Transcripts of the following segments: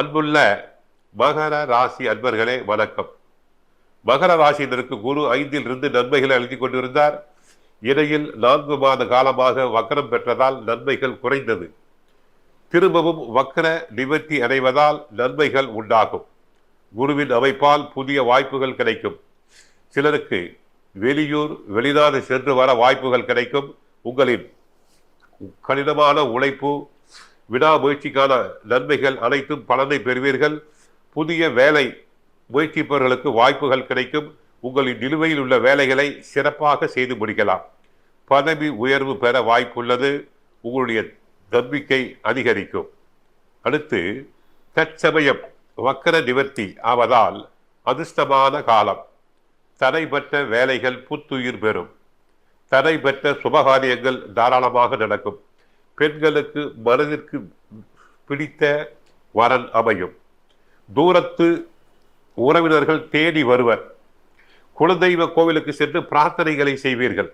அன்புள்ள மகர ராசி அன்பர்களே வணக்கம். மகர ராசியினருக்கு குரு ஐந்தில் இருந்து நன்மைகளை அளித்துக் கொண்டிருந்தார். இடையில் நான்கு மாத காலமாக வக்கரம் பெற்றதால் நன்மைகள் குறைந்தது. திரும்பவும் வக்கர நிவர்த்தி அடைவதால் நன்மைகள் உண்டாகும். குருவின் அமைப்பால் புதிய வாய்ப்புகள் கிடைக்கும். சிலருக்கு வெளியூர் வெளிநாடு சென்று வர வாய்ப்புகள் கிடைக்கும். உங்களின் கடினமான உழைப்பு விடாமுயற்சிக்கான நன்மைகள் அனைத்தும் பலனை பெறுவீர்கள். புதிய வேலை முயற்சிப்பவர்களுக்கு வாய்ப்புகள் கிடைக்கும். உங்களின் நிலுவையில் உள்ள வேலைகளை சிறப்பாக செய்து முடிக்கலாம். பதவி உயர்வு பெற வாய்ப்புள்ளது. உங்களுடைய நம்பிக்கை அதிகரிக்கும். அடுத்து தற்சமயம் வக்கர நிவர்த்தி ஆவதால் அதிர்ஷ்டமான காலம். தடைபட்ட வேலைகள் புத்துயிர் பெறும். தடைபெற்ற சுபகாரியங்கள் தாராளமாக நடக்கும். பெண்களுக்கு மனதிற்கு பிடித்த வரன் அமையும். தூரத்து உறவினர்கள் தேடி வருவர். குலதெய்வ கோவிலுக்கு சென்று பிரார்த்தனைகளை செய்வீர்கள்.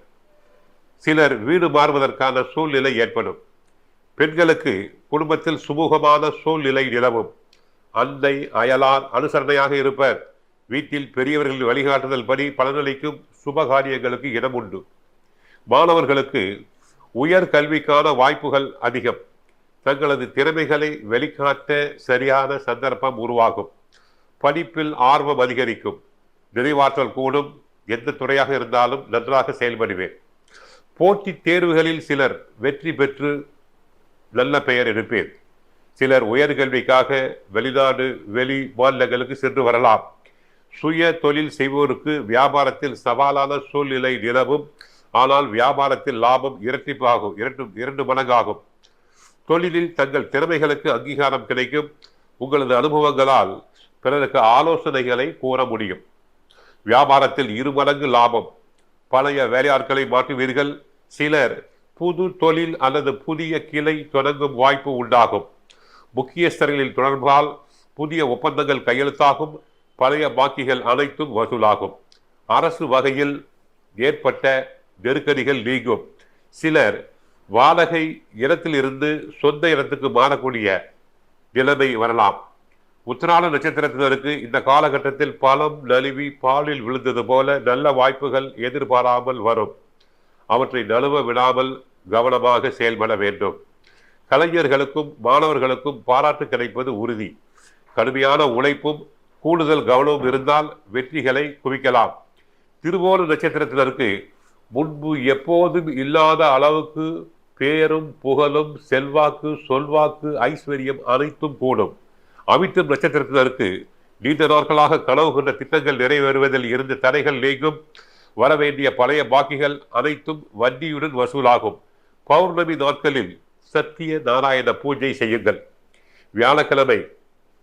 சிலர் வீடு மாறுவதற்கான சூழ்நிலை ஏற்படும். பெண்களுக்கு குடும்பத்தில் சுமூகமான சூழ்நிலை நிலவும். அன்னை அயலார் அனுசரணையாக இருப்பர். வீட்டில் பெரியவர்களின் வழிகாட்டுதல் படி பலனளிக்கும் சுபகாரியங்களுக்கு இடம் உண்டு. மாணவர்களுக்கு உயர் கல்விக்கான வாய்ப்புகள் அதிகம். தங்களது திறமைகளை வெளிக்காட்ட சரியான சந்தர்ப்பம் உருவாகும். படிப்பில் ஆர்வம் அதிகரிக்கும். நிறைவாற்றல் கூடும். எந்த துறையாக இருந்தாலும் நன்றாக செயல்படுவேன். போட்டித் தேர்வுகளில் சிலர் வெற்றி பெற்று நல்ல பெயர் எடுப்பேன். சிலர் உயர்கல்விக்காக வெளிநாடு வெளி மாநிலங்களுக்கு சென்று வரலாம். சுய தொழில் செய்வோருக்கு வியாபாரத்தில் சவாலான சூழ்நிலை நிலவும். ஆனால் வியாபாரத்தில் லாபம் இரட்டிப்பாகும் இரண்டு இரண்டு மடங்காகும். தொழிலில் தங்கள் திறமைகளுக்கு அங்கீகாரம் கிடைக்கும். உங்களது அனுபவங்களால் பிறருக்கு ஆலோசனைகளை கூற முடியும். வியாபாரத்தில் இரு மடங்கு லாபம். பழைய வேலையாட்களை மாற்றுவீர்கள். சிலர் புது தொழில் அல்லது புதிய கிளை தொடங்கும் வாய்ப்பு உண்டாகும். முக்கியஸ்தர்களின் தொடர்பால் புதிய ஒப்பந்தங்கள் கையெழுத்தாகும். பழைய பாக்கிகள் அனைத்தும் வசூலாகும். அரசு வகையில் ஏற்பட்ட நெருக்கடிகள் நீங்கும். சிலர் வாடகை இடத்திலிருந்து சொந்த இடத்துக்கு மாறக்கூடிய நிலைமை வரலாம். உத்திராட நட்சத்திரத்தினருக்கு இந்த காலகட்டத்தில் பலம் நழுவி பாலில் விழுந்தது போல நல்ல வாய்ப்புகள் எதிர்பாராமல் வரும். அவற்றை நழுவ விடாமல் கவனமாக செயல்பட வேண்டும். கலைஞர்களுக்கும் மாணவர்களுக்கும் பாராட்டு கிடைப்பது உறுதி. கடுமையான உழைப்பும் கூடுதல் கவனமும் இருந்தால் வெற்றிகளை குவிக்கலாம். திருவோண நட்சத்திரத்தினருக்கு முன்பு எப்போதும் இல்லாத அளவுக்கு பேரும் புகழும் செல்வாக்கு சொல்வாக்கு ஐஸ்வர்யம் அனைத்தும் கூடும். அமித்தும் நட்சத்திரத்தினருக்கு நீண்ட நாட்களாக கனவு கொண்ட திட்டங்கள் நிறைவேறுவதில் இருந்த தடைகள் நீங்கும். வரவேண்டிய பழைய பாக்கிகள் அனைத்தும் வட்டியுடன் வசூலாகும். பௌர்ணமி நாட்களில் சத்திய நாராயண பூஜை செய்யுங்கள். வியாழக்கிழமை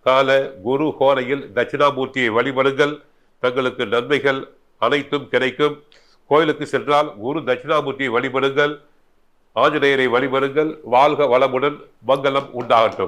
கால குரு ஹோரையில் தட்சிணாமூர்த்தியை வழிபடுங்கள். தங்களுக்கு நன்மைகள் அனைத்தும் கிடைக்கும். கோயிலுக்கு சென்றால் குரு தட்சிணாமூர்த்தியை வழிபடுங்கள் ஆஞ்சநேயரை வழிபடுங்கள் வாழ்க வளமுடன் மங்களம் உண்டாகட்டும்.